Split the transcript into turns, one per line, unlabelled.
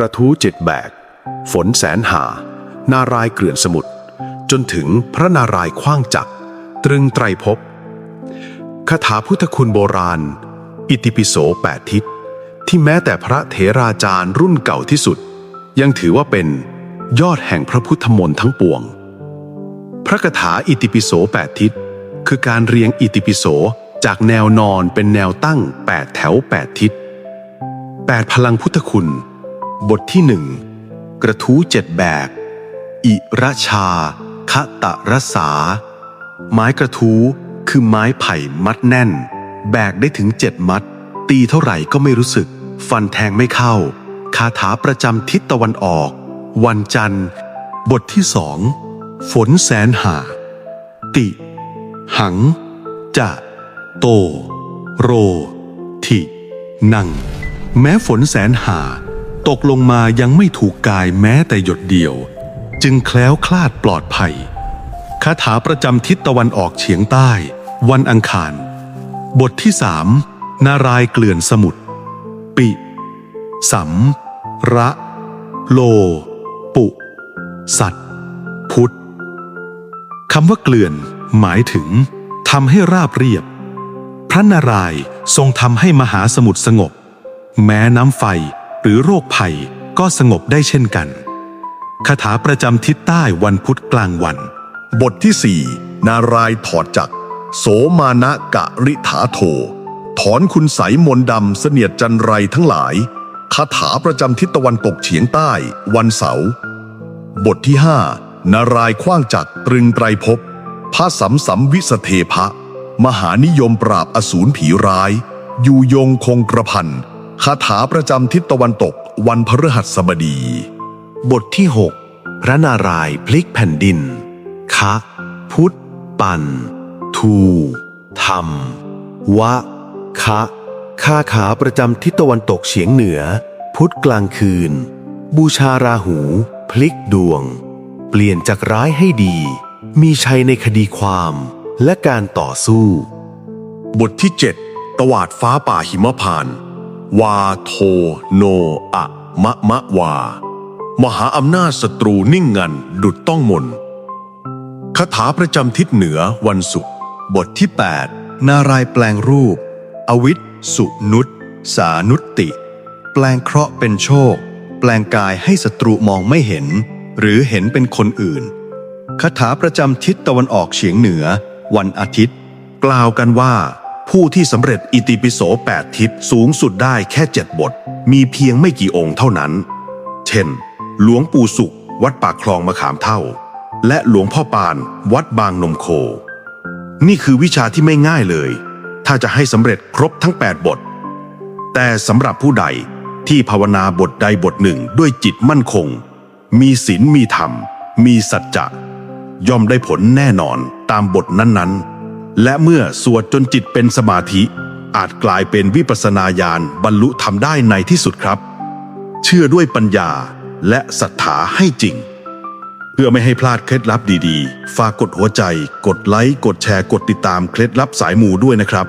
ระทู้เจ็ดแบก ฝนแสนหา นารายเกลื่อนสมุทรจนถึงพระนารายณ์ขว้างจักร ตรึงไตรภพคาถาพุทธคุณโบราณ อิติปิโสแปดทิศ ที่แม้แต่พระเถราจารย์รุ่นเก่าที่สุด ยังถือว่าเป็นยอดแห่งพระพุทธมนต์ทั้งปวง พระคาถาอิติปิโสแปดทิศ คือการเรียงอิติปิโสจากแนวนอนเป็นแนวตั้งแปดแถวแปดทิศแปดพลังพุทธคุณ บทที่หนึ่งกระทู้เจ็ดแบกอิระชาคะตะรสา ไม้กระทู้คือไม้ไผ่มัดแน่น แบกได้ถึงเจ็ดมัด ตีเท่าไหร่ก็ไม่รู้สึก ฟันแทงไม่เข้า คาถาประจำทิศตะวันออก วันจันทร์ บทที่สองฝนแสนหา ติ หัง จะ โต โร ทิ นัง แม้ฝนแสนหา ตกลงมายังไม่ถูกกายแม้แต่หยดเดียว จึงแคล้วคลาดปลอดภัยคาถาประจำทิศตะวันออกเฉียงใต้ วันอังคาร บทที่สามนารายเกลื่อนสมุทรปิสัมระ โล ปุ สัตพุทธคำว่าเกลื่อน หมายถึงทำให้ราบเรียบ พระนารายทรงทำให้มหาสมุทรสงบ แม้น้ำไฟ หรือโรคภัยก็สงบได้เช่นกันคาถาประจำทิศใต้วันพุธกลางวัน
บทที่สี่นารายถอดจักโสมานะกะริถาโท ถอนคุณใสมนดำเสนียดจันไรทั้งหลายคาถาประจำทิศตะวันตกเฉียงใต้ วันเสาร์บทที่ห้านารายณ์ขว้างจักตรึงไตรภพพระสัมสัมวิสเทพะ มหานิยมปราบอสูรผีร้าย อยู่ยงคงกระพัน คาถาประจำทิศตะวันตกวันพฤหัสบดี
บทที่ 6 พระนารายณ์พลิกแผ่นดินคะพุทธ ปัน ทูธรรม วะ คะคาขาประจำทิศตะวันตกเฉียงเหนือ พุธกลางคืน บูชาราหู พลิกดวง เปลี่ยนจากร้ายให้ดี มีชัยในคดีความและการต่อสู้
บทที่ 7 ตวาดฟ้าป่าหิมพานต์ วาโทโนอะมะมะวา มหาอำนาจศัตรูนิ่งงันดุดต้องมนคาถาประจำทิศเหนือวันศุกร์
บทที่ 8 นารายแปลงรูป อวิทสุนุตสานุตติ แปลงเคราะห์เป็นโชค แปลงกายให้ศัตรูมองไม่เห็น หรือเห็นเป็นคนอื่นคาถาประจำทิศตะวันออกเฉียงเหนือ วันอาทิตย์
กล่าวกันว่า ผู้ที่สำเร็จอิติปิโสแปดทิศสูงสุดได้แค่เจ็ดบท มีเพียงไม่กี่องค์เท่านั้น เช่น หลวงปู่สุข วัดปากคลองมะขามเท่า และหลวงพ่อปาน วัดบางนมโค นี่คือวิชาที่ไม่ง่ายเลย ถ้าจะให้สำเร็จครบทั้ง 8 บท แต่สำหรับผู้ใดที่ภาวนาบทใดบทหนึ่งด้วยจิตมั่นคง มีศีลมีธรรม มีสัจจะ ย่อมได้ผลแน่นอนตามบทนั้นๆ และเมื่อสวดจนจิตเป็นสมาธิ อาจกลายเป็นวิปัสนาญาณบรรลุทำได้ในที่สุดครับ เชื่อด้วยปัญญาและศรัทธาให้จริง เพื่อไม่ให้พลาดเคล็ดลับดีๆ ฝากกดหัวใจ กดไลค์ กดแชร์ กดติดตามเคล็ดลับสายมูด้วยนะครับ